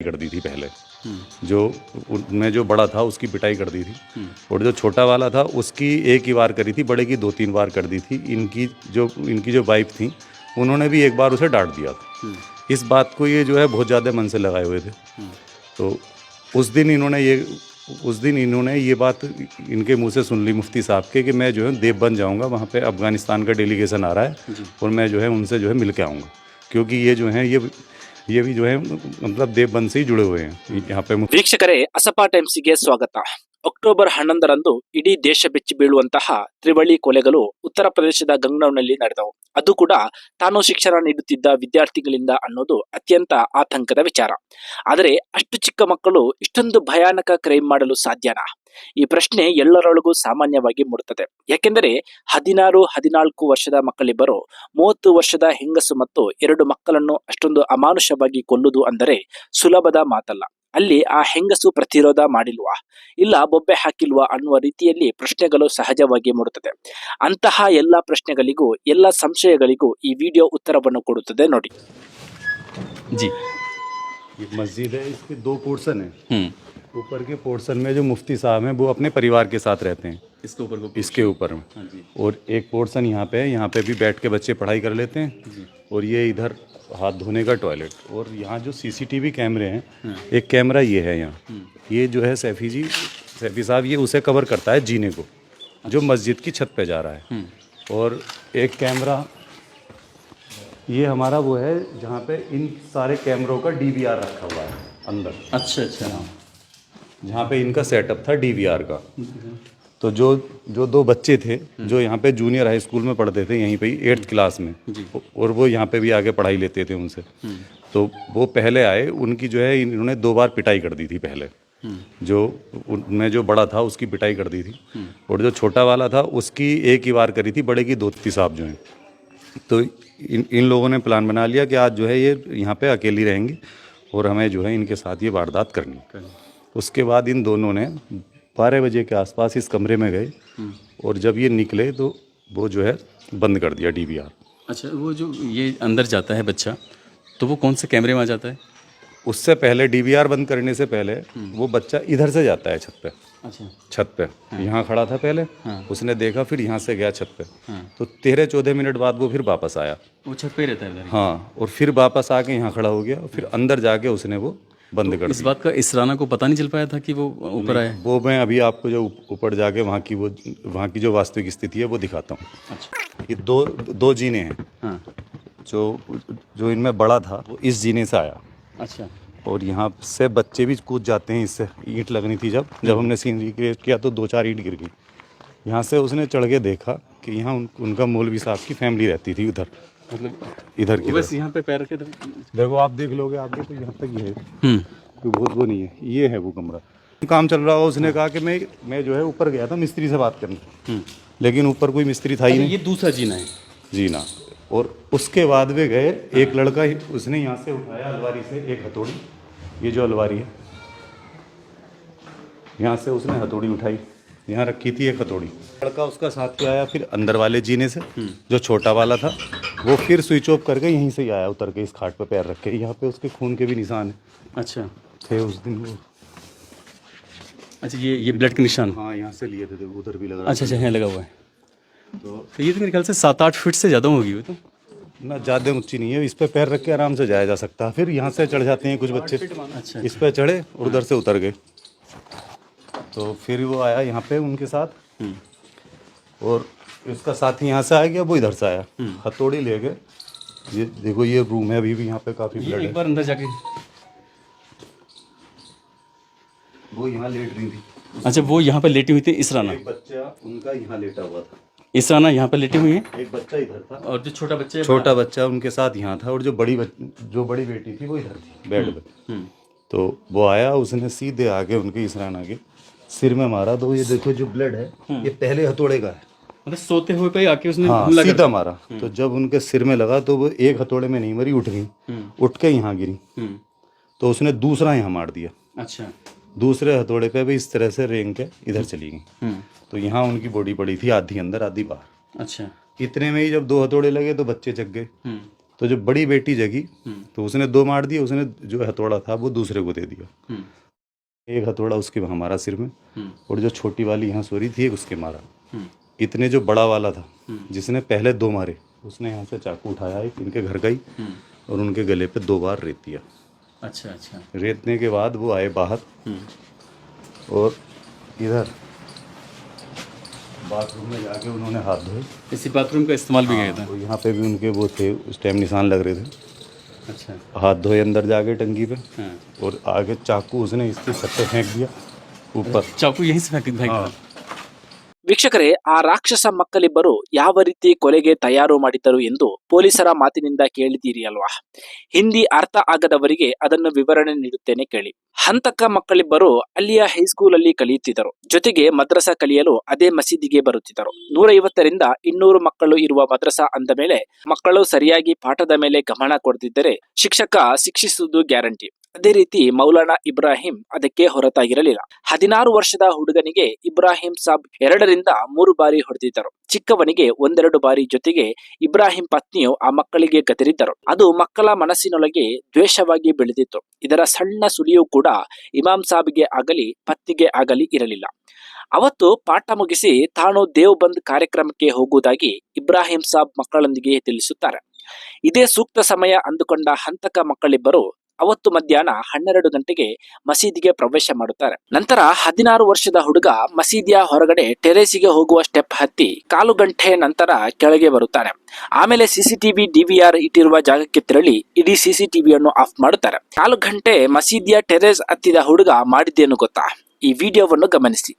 कर दी थी पहले। जो उनमें जो बड़ा था उसकी पिटाई कर दी थी। और जो छोटा वाला था उसकी एक ही बार करी थी बड़े की दो तीन बार कर दी थी। इनकी जो इनकी जो वाइफ थी उन्होंने भी एक बार उसे डांट दिया था। इस बात को ये जो है बहुत ज़्यादा मन से लगाए हुए थे। तो उस दिन इन्होंने ये उस दिन इन्होंने ये बात इनके मुँह से सुन ली मुफ्ती साहब के कि मैं जो है देव बन जाऊँगा वहाँ पे अफ़गानिस्तान का डेलीगेशन आ रहा है और मैं जो है उनसे जो है मिल के आऊँगा। क्योंकि ये जो है ये ये भी जो है मतलब देवबंद से ही जुड़े हुए हैं यहाँ पे मुफ्ती ವೀಕ್ಷಕರೇ ಅಸಪಾ ಟೈಮ್ಸ್ಗೆ ಸ್ವಾಗತ ಅಕ್ಟೋಬರ್ ಹನ್ನೊಂದರಂದು ಇಡೀ ದೇಶ ಬೆಚ್ಚಿ ಬೀಳುವಂತಹ ತ್ರಿವಳಿ ಕೊಲೆಗಳು ಉತ್ತರ ಪ್ರದೇಶದ ಗಂಗ್ನೌನಲ್ಲಿ ನಡೆದವು ಅದು ಕೂಡ ತಾನು ಶಿಕ್ಷಣ ನೀಡುತ್ತಿದ್ದ ವಿದ್ಯಾರ್ಥಿಗಳಿಂದ ಅನ್ನೋದು ಅತ್ಯಂತ ಆತಂಕದ ವಿಚಾರ ಆದರೆ ಅಷ್ಟು ಚಿಕ್ಕ ಮಕ್ಕಳು ಇಷ್ಟೊಂದು ಭಯಾನಕ ಕ್ರೈಮ್ ಮಾಡಲು ಸಾಧ್ಯನಾ ಈ ಪ್ರಶ್ನೆ ಎಲ್ಲರೊಳಗೂ ಸಾಮಾನ್ಯವಾಗಿ ಮೂಡುತ್ತದೆ. ಯಾಕೆಂದರೆ ಹದಿನಾರು ಹದಿನಾಲ್ಕು ವರ್ಷದ ಮಕ್ಕಳಿಬ್ಬರು ಮೂವತ್ತು ವರ್ಷದ ಹೆಂಗಸು ಮತ್ತು ಎರಡು ಮಕ್ಕಳನ್ನು ಅಷ್ಟೊಂದು ಅಮಾನುಷವಾಗಿ ಕೊಲ್ಲುವುದು ಅಂದರೆ ಸುಲಭದ ಮಾತಲ್ಲ. ಅಲ್ಲಿ ಆ ಹೆಂಗಸು ಪ್ರತಿರೋಧ ಮಾಡಿಲ್ವಾ? ಇಲ್ಲ ಬೊಬ್ಬೆ ಹಾಕಿಲ್ವಾ ಅನ್ನುವ ರೀತಿಯಲ್ಲಿ ಪ್ರಶ್ನೆಗಳು ಸಹಜವಾಗಿ ಮೂಡುತ್ತದೆ. ಅಂತಹ ಎಲ್ಲ ಪ್ರಶ್ನೆಗಳಿಗೂ ಎಲ್ಲ ಸಂಶಯಗಳಿಗೂ ಈ ವಿಡಿಯೋ ಉತ್ತರವನ್ನು ಕೊಡುತ್ತದೆ ನೋಡಿ. जी ये है है ऊपर के पोर्शन में जो मुफ्ती साहब हैं वो अपने परिवार के साथ रहते हैं। इसके ऊपर इसके ऊपर। में हाँ जी। और एक पोर्शन यहाँ पे है यहाँ पे भी बैठ के बच्चे पढ़ाई कर लेते हैं। और ये इधर हाथ धोने का टॉयलेट और यहाँ जो सीसीटीवी कैमरे हैं एक कैमरा ये है यहाँ। ये जो है सैफी जी सैफी साहब ये उसे कवर करता है जीने को जो मस्जिद की छत पे जा रहा है। और एक कैमरा ये हमारा वो है जहाँ पे इन सारे कैमरों का डीवीआर रखा हुआ है अंदर। अच्छा अच्छा। जहाँ पे इनका सेटअप था डीवीआर का। तो जो जो दो बच्चे थे जो यहाँ पे जूनियर हाई स्कूल में पढ़ते थे यहीं पे ही एट्थ क्लास में और वो यहाँ पे भी आगे पढ़ाई लेते थे उनसे। तो वो पहले आए उनकी जो है इन्होंने दो बार पिटाई कर दी थी पहले। जो उनमें जो बड़ा था उसकी पिटाई कर दी थी। और जो छोटा वाला था उसकी एक ही बार करी थी बड़े की दोस्ती साहब जो हैं। तो इन इन लोगों ने प्लान बना लिया कि आज जो है ये यहाँ पे अकेली रहेंगी और हमें जो है इनके साथ ये वारदात करनी उसके बाद इन दोनों ने बारह बजे के आसपास इस कमरे में गए और जब ये निकले तो वो जो है बंद कर दिया डी अच्छा वो जो ये अंदर जाता है बच्चा तो वो कौन से कैमरे में आ जाता है? उससे पहले डी बंद करने से पहले वो बच्चा इधर से जाता है छत पे। अच्छा। छत पे। हाँ। यहाँ खड़ा था पहले हाँ। उसने देखा फिर यहाँ से गया छत पे। हाँ। तो तेरह चौदह मिनट बाद वो फिर वापस आया। वो छत पे रहता है हाँ। और फिर वापस आके यहाँ खड़ा हो गया फिर अंदर जाके उसने वो बंद कर इस बात का इसराना को पता नहीं चल पाया था कि वो ऊपर आया है? वो मैं अभी आपको जो ऊपर जाके वहाँ की वो वहाँ की जो वास्तविक स्थिति है वो दिखाता हूँ। अच्छा। ये दो दो जीने हैं। हाँ। जो जो इनमें बड़ा था वो इस जीने से आया। अच्छा। और यहाँ से बच्चे भी कूद जाते हैं इससे ईंट लगनी थी जब जब हमने सीन रिक्रिएट किया तो दो चार ईंट गिर गई। यहाँ से उसने चढ़ के देखा कि यहाँ उन, उनका मौलवी साहब की फैमिली रहती थी उधर। मतलब इधर की बस यहाँ पे पैर के देखो आप देख लोगे आगे तो यहाँ तक ये है। हम्म। कोई बहुत वो नहीं है। ये है वो कमरा। काम चल रहा हो उसने कहा कि मैं मैं जो है ऊपर गया था मिस्त्री से बात करने। लेकिन ऊपर कोई मिस्त्री था ही नहीं। ये दूसरा जीना है। जीना और उसके बाद वे गए एक लड़का ही- उसने यहाँ से उठाया अलवारी से एक हथौड़ी। ये जो अलवारी है यहाँ से उसने हथौड़ी उठाई। यहाँ रखी थी एक हथौड़ी। लड़का उसका साथ ही आया फिर अंदर वाले जीने से जो छोटा वाला था। वो फिर स्विच ऑफ़ करके यहीं से ही आया उतर के इस खाट पे पैर रख के। यहाँ पे उसके खून के भी निशान है। अच्छा। थे उस दिन वो। अच्छा ये ये ब्लड के निशान। हाँ यहाँ से लिए थे देखो, उधर भी लगा। अच्छा अच्छा यहाँ लगा हुआ है। तो तो ये तो मेरे ख्याल से सात आठ फीट से ज़्यादा होगी वो तो। ना ज़्यादा ऊँची नहीं है। इस पर पैर रख के आराम से जाया जा सकता है। फिर यहाँ से चढ़ जाते हैं कुछ बच्चे। अच्छा। इस पे चढ़े और उधर से उतर गए। तो फिर वो आया यहाँ पे उनके साथ। और उसका साथी यहाँ से आ गया वो इधर से आया। हथौड़ी ले गए। ये देखो ये रूम है अभी भी यहाँ पे काफ़ी ब्लड एक है। बार अंदर जाके। वो यहाँ लेट रही थी। अच्छा वो यहाँ पे लेटी हुई थी इसराना। एक बच्चा उनका यहाँ लेटा हुआ था। इसराना यहाँ पे लेटी हुई है? एक बच्चा इधर था। और जो छोटा बच्चा छोटा बच्चा उनके साथ यहाँ था और जो बड़ी जो बड़ी बेटी थी वो इधर थी बेड पे हम्म, तो वो आया उसने सीधे आके उनके इसरान के सिर में मारा। तो ये देखो जो ब्लड है ये पहले हथौड़े का है। मतलब सोते हुए पे आके उसने हाँ हमला कर सीधा मारा। तो जब उनके सिर में लगा तो वो एक हथौड़े में नहीं मरी उठ गई। उठ के यहाँ गिरी। हम्म, तो उसने दूसरा यहाँ मार दिया। अच्छा। दूसरे हथौड़े पे भी इस तरह से रेंग के इधर चली गई। हम्म, तो यहाँ उनकी बॉडी पड़ी थी आधी अंदर आधी बाहर। अच्छा। इतने में ही जब दो हथौड़े लगे तो बच्चे जग गए। हम्म, तो जो बड़ी बेटी जगी तो उसने दो मार दिए उसने जो हथौड़ा था वो दूसरे को दे दिया। हम्म, एक हथौड़ा उसके हमारा सिर में हम्म, और जो छोटी वाली यहाँ सो रही थी एक उसके मारा। हम्म, इतने जो बड़ा वाला था हम्म। जिसने पहले दो मारे उसने यहाँ से चाकू उठाया एक इनके घर गई हम्म। और उनके गले पे दो बार रेत दिया। अच्छा अच्छा। रेतने के बाद वो आए बाहर। हम्म, और इधर बाथरूम में जाके उन्होंने हाथ धोए। इसी बाथरूम का इस्तेमाल भी किया था? तो यहाँ पे भी उनके वो थे उस टाइम निशान लग रहे थे। अच्छा। हाथ धोए अंदर जाके टंकी पे। हाँ। और आगे चाकू उसने इसके पे फेंक दिया ऊपर। चाकू यहीं से फेंक फेंका हाँ। ವೀಕ್ಷಕರೇ, ಆ ರಾಕ್ಷಸ ಮಕ್ಕಳಿಬ್ಬರು ಯಾವ ರೀತಿ ಕೊಲೆಗೆ ತಯಾರು ಮಾಡಿದ್ದರು ಎಂದು ಪೊಲೀಸರ ಮಾತಿನಿಂದ ಕೇಳಿದ್ದೀರಿ ಅಲ್ವಾ? ಹಿಂದಿ ಅರ್ಥ ಆಗದವರಿಗೆ ಅದನ್ನು ವಿವರಣೆ ನೀಡುತ್ತೇನೆ ಕೇಳಿ. ಹಂತಕ ಮಕ್ಕಳಿಬ್ಬರು ಅಲ್ಲಿಯ ಹೈಸ್ಕೂಲ್ ಅಲ್ಲಿ ಕಲಿಯುತ್ತಿದ್ದರು. ಜೊತೆಗೆ ಮದ್ರಸಾ ಕಲಿಯಲು ಅದೇ ಮಸೀದಿಗೆ ಬರುತ್ತಿದ್ದರು. ನೂರ ಐವತ್ತರಿಂದ ಇನ್ನೂರು ಮಕ್ಕಳು ಇರುವ ಮದ್ರಸಾ ಅಂದ ಮೇಲೆ ಮಕ್ಕಳು ಸರಿಯಾಗಿ ಪಾಠದ ಮೇಲೆ ಗಮನ ಕೊಡದಿದ್ದರೆ ಶಿಕ್ಷಕ ಶಿಕ್ಷಿಸುವುದು ಗ್ಯಾರಂಟಿ. ಅದೇ ರೀತಿ ಮೌಲಾನಾ ಇಬ್ರಾಹಿಂ ಅದಕ್ಕೆ ಹೊರತಾಗಿರಲಿಲ್ಲ. ಹದಿನಾರು ವರ್ಷದ ಹುಡುಗನಿಗೆ ಇಬ್ರಾಹಿಂ ಸಾಬ್ ಎರಡರಿಂದ ಮೂರು ಬಾರಿ ಹೊಡೆದಿದ್ದರು. ಚಿಕ್ಕವನಿಗೆ ಒಂದೆರಡು ಬಾರಿ ಜೊತೆಗೆ ಇಬ್ರಾಹಿಂ ಪತ್ನಿಯು ಆ ಮಕ್ಕಳಿಗೆ ಗದರಿದ್ದರು. ಅದು ಮಕ್ಕಳ ಮನಸ್ಸಿನೊಳಗೆ ದ್ವೇಷವಾಗಿ ಬೆಳೆದಿತ್ತು. ಇದರ ಸಣ್ಣ ಸುಳಿಯೂ ಕೂಡ ಇಮಾಮ್ ಸಾಬ್ಗೆ ಆಗಲಿ, ಪತ್ನಿಗೆ ಆಗಲಿ ಇರಲಿಲ್ಲ. ಅವತ್ತು ಪಾಠ ಮುಗಿಸಿ ತಾನು ದೇವ್ ಬಂದ್ ಕಾರ್ಯಕ್ರಮಕ್ಕೆ ಹೋಗುವುದಾಗಿ ಇಬ್ರಾಹಿಂ ಸಾಬ್ ಮಕ್ಕಳೊಂದಿಗೆ ತಿಳಿಸುತ್ತಾರೆ. ಇದೇ ಸೂಕ್ತ ಸಮಯ ಅಂದುಕೊಂಡ ಹಂತಕ ಮಕ್ಕಳಿಬ್ಬರು ಅವತ್ತು ಮಧ್ಯಾಹ್ನ ಹನ್ನೆರಡು ಗಂಟೆಗೆ ಮಸೀದಿಗೆ ಪ್ರವೇಶ ಮಾಡುತ್ತಾರೆ. ನಂತರ ಹದಿನಾರು ವರ್ಷದ ಹುಡುಗ ಮಸೀದಿಯ ಹೊರಗಡೆ ಟೆರೇಸಿಗೆ ಹೋಗುವ ಸ್ಟೆಪ್ ಹತ್ತಿ ಕಾಲು ಗಂಟೆ ನಂತರ ಕೆಳಗೆ ಬರುತ್ತಾನೆ ಆಮೇಲೆ ಸಿಸಿಟಿವಿ ಡಿವಿಆರ್ ಇಟ್ಟಿರುವ ಜಾಗಕ್ಕೆ ತೆರಳಿ ಇಡೀ ಸಿಸಿಟಿವಿಯನ್ನು ಆಫ್ ಮಾಡುತ್ತಾರೆ. ಕಾಲು ಗಂಟೆ ಮಸೀದಿಯ ಟೆರೇಸ್ ಹತ್ತಿದ ಹುಡುಗ ಮಾಡಿದ್ದೇನು ಗೊತ್ತಾ? ಈ ವಿಡಿಯೋವನ್ನು ಗಮನಿಸಿ.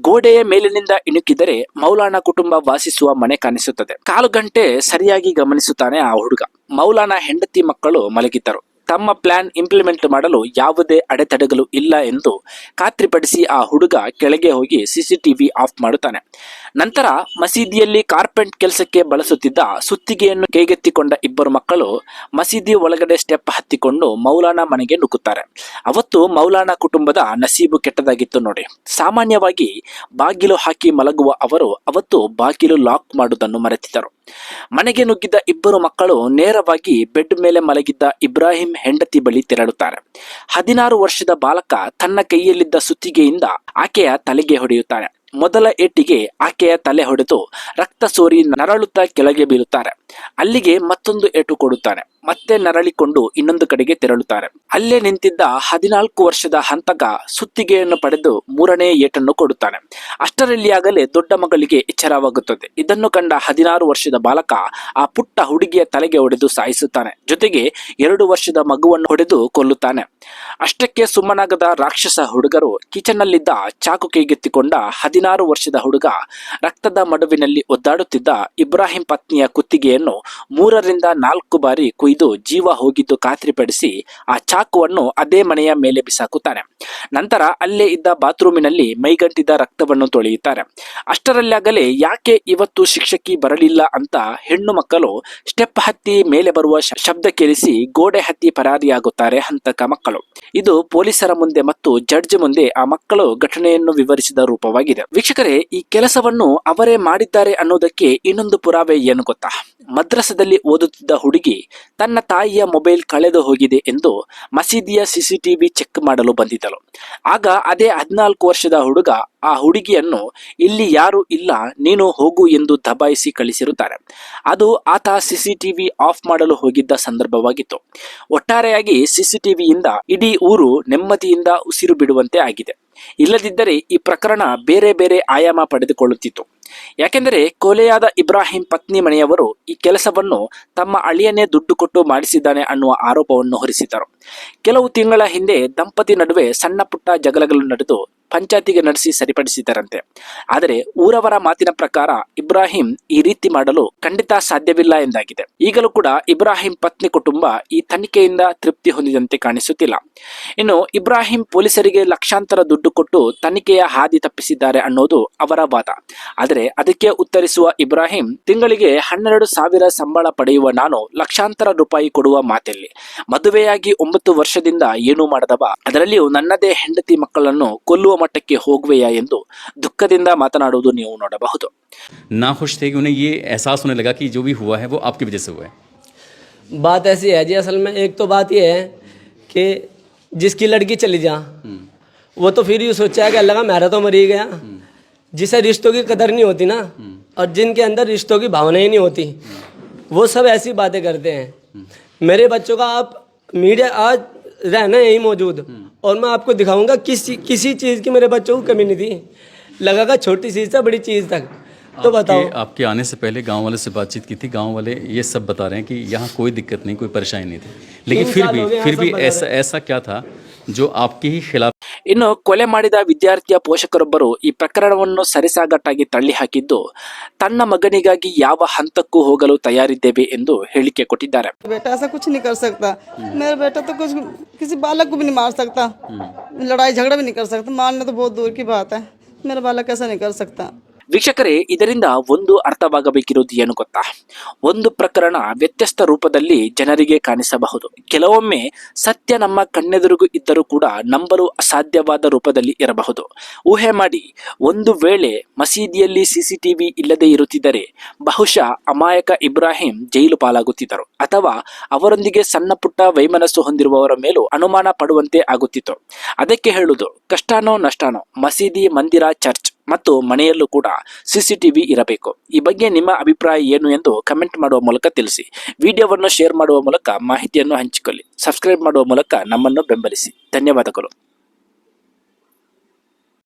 ಗೋಡೆಯ ಮೇಲಿನಿಂದ ಇಣುಕಿದರೆ ಮೌಲಾನ ಕುಟುಂಬ ವಾಸಿಸುವ ಮನೆ ಕಾಣಿಸುತ್ತದೆ. ಕಾಲು ಗಂಟೆ ಸರಿಯಾಗಿ ಗಮನಿಸುತ್ತಾನೆ ಆ ಹುಡುಗ. ಮೌಲಾನ ಹೆಂಡತಿ ಮಕ್ಕಳು ಮಲಗಿದ್ದರು. ತಮ್ಮ ಪ್ಲಾನ್ ಇಂಪ್ಲಿಮೆಂಟ್ ಮಾಡಲು ಯಾವುದೇ ಅಡೆತಡೆಗಳು ಇಲ್ಲ ಎಂದು ಖಾತ್ರಿಪಡಿಸಿ ಆ ಹುಡುಗ ಕೆಳಗೆ ಹೋಗಿ ಸಿಸಿಟಿವಿ ಆಫ್ ಮಾಡುತ್ತಾನೆ. ನಂತರ ಮಸೀದಿಯಲ್ಲಿ ಕಾರ್ಪೆಂಟ್ ಕೆಲಸಕ್ಕೆ ಬಳಸುತ್ತಿದ್ದ ಸುತ್ತಿಗೆಯನ್ನು ಕೈಗೆತ್ತಿಕೊಂಡ ಇಬ್ಬರು ಮಕ್ಕಳು ಮಸೀದಿ ಒಳಗಡೆ ಸ್ಟೆಪ್ ಹತ್ತಿಕೊಂಡು ಮೌಲಾನ ಮನೆಗೆ ನುಗ್ಗುತ್ತಾರೆ. ಅವತ್ತು ಮೌಲಾನ ಕುಟುಂಬದ ನಸೀಬು ಕೆಟ್ಟದಾಗಿತ್ತು ನೋಡಿ. ಸಾಮಾನ್ಯವಾಗಿ ಬಾಗಿಲು ಹಾಕಿ ಮಲಗುವ ಅವರು ಅವತ್ತು ಬಾಗಿಲು ಲಾಕ್ ಮಾಡುವುದನ್ನು ಮರೆತಿದ್ದರು. ಮನೆಗೆ ನುಗ್ಗಿದ್ದ ಇಬ್ಬರು ಮಕ್ಕಳು ನೇರವಾಗಿ ಬೆಡ್ ಮೇಲೆ ಮಲಗಿದ್ದ ಇಬ್ರಾಹಿಂ ಹೆಂಡತಿ ಬಳಿ ತೆರಳುತ್ತಾರೆ. ಹದಿನಾರು ವರ್ಷದ ಬಾಲಕ ತನ್ನ ಕೈಯಲ್ಲಿದ್ದ ಸುತ್ತಿಗೆಯಿಂದ ಆಕೆಯ ತಲೆಗೆ ಹೊಡೆಯುತ್ತಾನೆ. ಮೊದಲ ಏಟಿಗೆ ಆಕೆಯ ತಲೆ ಹೊಡೆದು ರಕ್ತ ಸೋರಿ ನರಳುತ್ತಾ ಕೆಳಗೆ ಬೀಳುತ್ತಾರೆ. ಅಲ್ಲಿಗೆ ಮತ್ತೊಂದು ಏಟು ಕೊಡುತ್ತಾನೆ ಮತ್ತೆ ನರಳಿಕೊಂಡು ಇನ್ನೊಂದು ಕಡೆಗೆ ತೆರಳುತ್ತಾರೆ. ಅಲ್ಲೇ ನಿಂತಿದ್ದ ಹದಿನಾಲ್ಕು ವರ್ಷದ ಹಂತಕ ಸುತ್ತಿಗೆಯನ್ನು ಪಡೆದು ಮೂರನೇ ಏಟನ್ನು ಕೊಡುತ್ತಾನೆ. ಅಷ್ಟರಲ್ಲಿಯಾಗಲೇ ದೊಡ್ಡ ಮಗಳಿಗೆ ಎಚ್ಚರವಾಗುತ್ತದೆ. ಇದನ್ನು ಕಂಡ ಹದಿನಾರು ವರ್ಷದ ಬಾಲಕ ಆ ಪುಟ್ಟ ಹುಡುಗಿಯ ತಲೆಗೆ ಹೊಡೆದು ಸಾಯಿಸುತ್ತಾನೆ. ಜೊತೆಗೆ ಎರಡು ವರ್ಷದ ಮಗುವನ್ನು ಹೊಡೆದು ಕೊಲ್ಲುತ್ತಾನೆ. ಅಷ್ಟಕ್ಕೆ ಸುಮ್ಮನಾಗದ ರಾಕ್ಷಸ ಹುಡುಗರು ಕಿಚನ್ನಲ್ಲಿದ್ದ ಚಾಕು ಕೈಗೆತ್ತಿಕೊಂಡ ಹದಿನಾರು ವರ್ಷದ ಹುಡುಗ ರಕ್ತದ ಮಡುವಿನಲ್ಲಿ ಒದ್ದಾಡುತ್ತಿದ್ದ ಇಬ್ರಾಹಿಂ ಪತ್ನಿಯ ಕುತ್ತಿಗೆಯನ್ನು ಮೂರರಿಂದ ನಾಲ್ಕು ಬಾರಿ ಕುಯ್ದು ಜೀವ ಹೋಗಿದ್ದು ಖಾತ್ರಿಪಡಿಸಿ ಆ ಚಾಕುವನ್ನು ಅದೇ ಮನೆಯ ಮೇಲೆ ಬಿಸಾಕುತ್ತಾನೆ. ನಂತರ ಅಲ್ಲೇ ಇದ್ದ ಬಾತ್ರೂಮಿನಲ್ಲಿ ಮೈಗಂಟಿದ ರಕ್ತವನ್ನು ತೊಳೆಯುತ್ತಾರೆ. ಅಷ್ಟರಲ್ಲಾಗಲೇ ಯಾಕೆ ಇವತ್ತು ಶಿಕ್ಷಕಿ ಬರಲಿಲ್ಲ ಅಂತ ಹೆಣ್ಣು ಮಕ್ಕಳು ಸ್ಟೆಪ್ ಹತ್ತಿ ಮೇಲೆ ಬರುವ ಶಬ್ದ ಕೇಳಿಸಿ ಗೋಡೆ ಹತ್ತಿ ಪರಾರಿಯಾಗುತ್ತಾರೆ ಹಂತಕ ಮಕ್ಕಳು. ಇದು ಪೊಲೀಸರ ಮುಂದೆ ಮತ್ತು ಜಡ್ಜ್ ಮುಂದೆ ಆ ಮಕ್ಕಳು ಘಟನೆಯನ್ನು ವಿವರಿಸಿದ ರೂಪವಾಗಿದೆ. ವೀಕ್ಷಕರೇ, ಈ ಕೆಲಸವನ್ನು ಅವರೇ ಮಾಡಿದ್ದಾರೆ ಅನ್ನೋದಕ್ಕೆ ಇನ್ನೊಂದು ಪುರಾವೆ ಏನು ಗೊತ್ತಾ? ಮದ್ರಸದಲ್ಲಿ ಓದುತ್ತಿದ್ದ ಹುಡುಗಿ ತನ್ನ ತಾಯಿಯ ಮೊಬೈಲ್ ಕಳೆದು ಹೋಗಿದೆ ಎಂದು ಮಸೀದಿಯ ಸಿಸಿಟಿವಿ ಚೆಕ್ ಮಾಡಲು ಬಂದಿದ್ದಳು. ಆಗ ಅದೇ ಹದಿನಾಲ್ಕು ವರ್ಷದ ಹುಡುಗ ಆ ಹುಡುಗಿಯನ್ನು, ಇಲ್ಲಿ ಯಾರು ಇಲ್ಲ, ನೀನು ಹೋಗು ಎಂದು ದಬಾಯಿಸಿ ಕಳಿಸಿರುತ್ತಾರೆ. ಅದು ಆತ ಸಿಸಿಟಿವಿ ಆಫ್ ಮಾಡಲು ಹೋಗಿದ್ದ ಸಂದರ್ಭವಾಗಿತ್ತು. ಒಟ್ಟಾರೆಯಾಗಿ ಸಿಸಿಟಿವಿಯಿಂದ ಇಡೀ ಊರು ನೆಮ್ಮದಿಯಿಂದ ಉಸಿರು ಬಿಡುವಂತೆ ಆಗಿದೆ. ಇಲ್ಲದಿದ್ದರೆ ಈ ಪ್ರಕರಣ ಬೇರೆ ಬೇರೆ ಆಯಾಮ ಪಡೆದುಕೊಳ್ಳುತ್ತಿತ್ತು. ಯಾಕೆಂದರೆ ಕೊಲೆಯಾದ ಇಬ್ರಾಹಿಂ ಪತ್ನಿ ಮನೆಯವರು ಈ ಕೆಲಸವನ್ನು ತಮ್ಮ ಅಳಿಯನ್ನೇ ದುಡ್ಡು ಕೊಟ್ಟು ಮಾಡಿಸಿದ್ದಾನೆ ಅನ್ನುವ ಆರೋಪವನ್ನು ಹೊರಿಸಿದರು ಕೆಲವು ತಿಂಗಳ ಹಿಂದೆ ದಂಪತಿ ನಡುವೆ ಸಣ್ಣ ಪುಟ್ಟ ಜಗಳಗಳು ನಡೆದು ಪಂಚಾಯತಿಗೆ ನಡೆಸಿ ಸರಿಪಡಿಸಿದರಂತೆ ಆದರೆ ಊರವರ ಮಾತಿನ ಪ್ರಕಾರ ಇಬ್ರಾಹಿಂ ಈ ರೀತಿ ಮಾಡಲು ಖಂಡಿತ ಸಾಧ್ಯವಿಲ್ಲ ಎಂದಾಗಿದೆ. ಈಗಲೂ ಕೂಡ ಇಬ್ರಾಹಿಂ ಪತ್ನಿ ಕುಟುಂಬ ಈ ತನಿಖೆಯಿಂದ ತೃಪ್ತಿ ಹೊಂದಿದಂತೆ ಕಾಣಿಸುತ್ತಿಲ್ಲ. ಇನ್ನು ಇಬ್ರಾಹಿಂ ಪೊಲೀಸರಿಗೆ ಲಕ್ಷಾಂತರ ದುಡ್ಡು ಕೊಟ್ಟು ತನಿಖೆಯ ಹಾದಿ ತಪ್ಪಿಸಿದ್ದಾರೆ ಅನ್ನೋದು ಅವರ ವಾದ. ಆದರೆ ಅದಕ್ಕೆ ಉತ್ತರಿಸುವ ಇಬ್ರಾಹಿಂ, ತಿಂಗಳಿಗೆ ಹನ್ನೆರಡು ಸಾವಿರ ಸಂಬಳ ಪಡೆಯುವ ನಾನು ಲಕ್ಷಾಂತರ ರೂಪಾಯಿ ಕೊಡುವ ಮಾತಲ್ಲಿ. ಮದುವೆಯಾಗಿ ಒಂಬತ್ತು ವರ್ಷದಿಂದ ಏನೂ ಮಾಡದವ. ಅದರಲ್ಲಿಯೂ ನನ್ನದೇ ಹೆಂಡತಿ ಮಕ್ಕಳನ್ನು ಕೊಲ್ಲುವ ಮಟ್ಟಕ್ಕೆ ಹೋಗುವೆಯಾ ಎಂದು ದುಃಖದಿಂದ ಮಾತನಾಡುವುದು ನೀವು ನೋಡಬಹುದು नाखुश थे कि उन्हें ये एहसास होने लगा कि जो भी हुआ है वो आपकी वजह से हुआ है बात ऐसी है जी असल में एक तो बात ये है कि जिसकी लड़की चली जा वो तो फिर ये सोचा है कि अल्लाह का मेरा तो मरी गया जिसे रिश्तों की कदर नहीं होती ना और जिनके अंदर रिश्तों की भावना ही नहीं होती वो सब ऐसी बातें करते हैं मेरे बच्चों का आप मीडिया आज रहना यही मौजूद और मैं आपको दिखाऊँगा किसी किसी चीज़ की मेरे बच्चों को कमी नहीं थी। लगागा छोटी चीज़ से बड़ी चीज़ तक तो बताओ। आपके, आपके आने से पहले गाँव वाले से बातचीत की थी। गाँव वाले ये सब बता रहे हैं कि यहाँ कोई दिक्कत नहीं कोई परेशानी नहीं थी। लेकिन फिर भी फिर भी ऐसा ऐसा क्या था जो आपके ही खिलाफ ಇನ್ನು ಕೊಲೆ ಮಾಡಿದ ವಿದ್ಯಾರ್ಥಿಯ ಪೋಷಕರೊಬ್ಬರು ಈ ಪ್ರಕರಣವನ್ನು ಸರಿಸಾಗಟ್ಟಾಗಿ ತಳ್ಳಿ ಹಾಕಿದ್ದು ತನ್ನ ಮಗನಿಗಾಗಿ ಯಾವ ಹಂತಕ್ಕೂ ಹೋಗಲು ತಯಾರಿದ್ದೇವೆ ಎಂದು ಹೇಳಿಕೆ ಕೊಟ್ಟಿದ್ದಾರೆ बेटा ऐसा कुछ नहीं कर सकता मेरा बेटा तो कुछ किसी बालक को भी नहीं मार सकता लड़ाई झगड़ा भी नहीं कर सकता मारना तो बहुत दूर की बात है मेरा बालक ऐसा नहीं कर सकता ವೀಕ್ಷಕರೇ, ಇದರಿಂದ ಒಂದು ಅರ್ಥವಾಗಬೇಕಿರುವುದು ಏನು ಗೊತ್ತಾ? ಒಂದು ಪ್ರಕರಣ ವ್ಯತ್ಯಸ್ತ ರೂಪದಲ್ಲಿ ಜನರಿಗೆ ಕಾಣಿಸಬಹುದು. ಕೆಲವೊಮ್ಮೆ ಸತ್ಯ ನಮ್ಮ ಕಣ್ಣೆದುರುಗೂ ಇದ್ದರೂ ಕೂಡ ನಂಬಲು ಅಸಾಧ್ಯವಾದ ರೂಪದಲ್ಲಿ ಇರಬಹುದು. ಊಹೆ ಮಾಡಿ, ಒಂದು ವೇಳೆ ಮಸೀದಿಯಲ್ಲಿ ಸಿಸಿಟಿವಿ ಇಲ್ಲದೆ ಇರುತ್ತಿದ್ದರೆ ಬಹುಶಃ ಅಮಾಯಕ ಇಬ್ರಾಹಿಂ ಜೈಲು ಪಾಲಾಗುತ್ತಿದ್ದರು, ಅಥವಾ ಅವರೊಂದಿಗೆ ಸಣ್ಣ ಪುಟ್ಟ ವೈಮನಸ್ಸು ಹೊಂದಿರುವವರ ಮೇಲೂ ಅನುಮಾನ ಪಡುವಂತೆ ಆಗುತ್ತಿತ್ತು. ಅದಕ್ಕೆ ಹೇಳುವುದು, ಕಷ್ಟಾನೋ ನಷ್ಟಾನೋ, ಮಸೀದಿ ಮಂದಿರ ಚರ್ಚ್. ಮತ್ತು ಮನೆಯಲ್ಲೂ ಕೂಡ ಸಿಸಿಟಿವಿ ಇರಬೇಕು. ಈ ಬಗ್ಗೆ ನಿಮ್ಮ ಅಭಿಪ್ರಾಯ ಏನು ಎಂದು ಕಮೆಂಟ್ ಮಾಡುವ ಮೂಲಕ ತಿಳಿಸಿ. ವಿಡಿಯೋವನ್ನು ಶೇರ್ ಮಾಡುವ ಮೂಲಕ ಮಾಹಿತಿಯನ್ನು ಹಂಚಿಕೊಳ್ಳಿ. ಸಬ್ಸ್ಕ್ರೈಬ್ ಮಾಡುವ ಮೂಲಕ ನಮ್ಮನ್ನು ಬೆಂಬಲಿಸಿ. ಧನ್ಯವಾದಗಳು.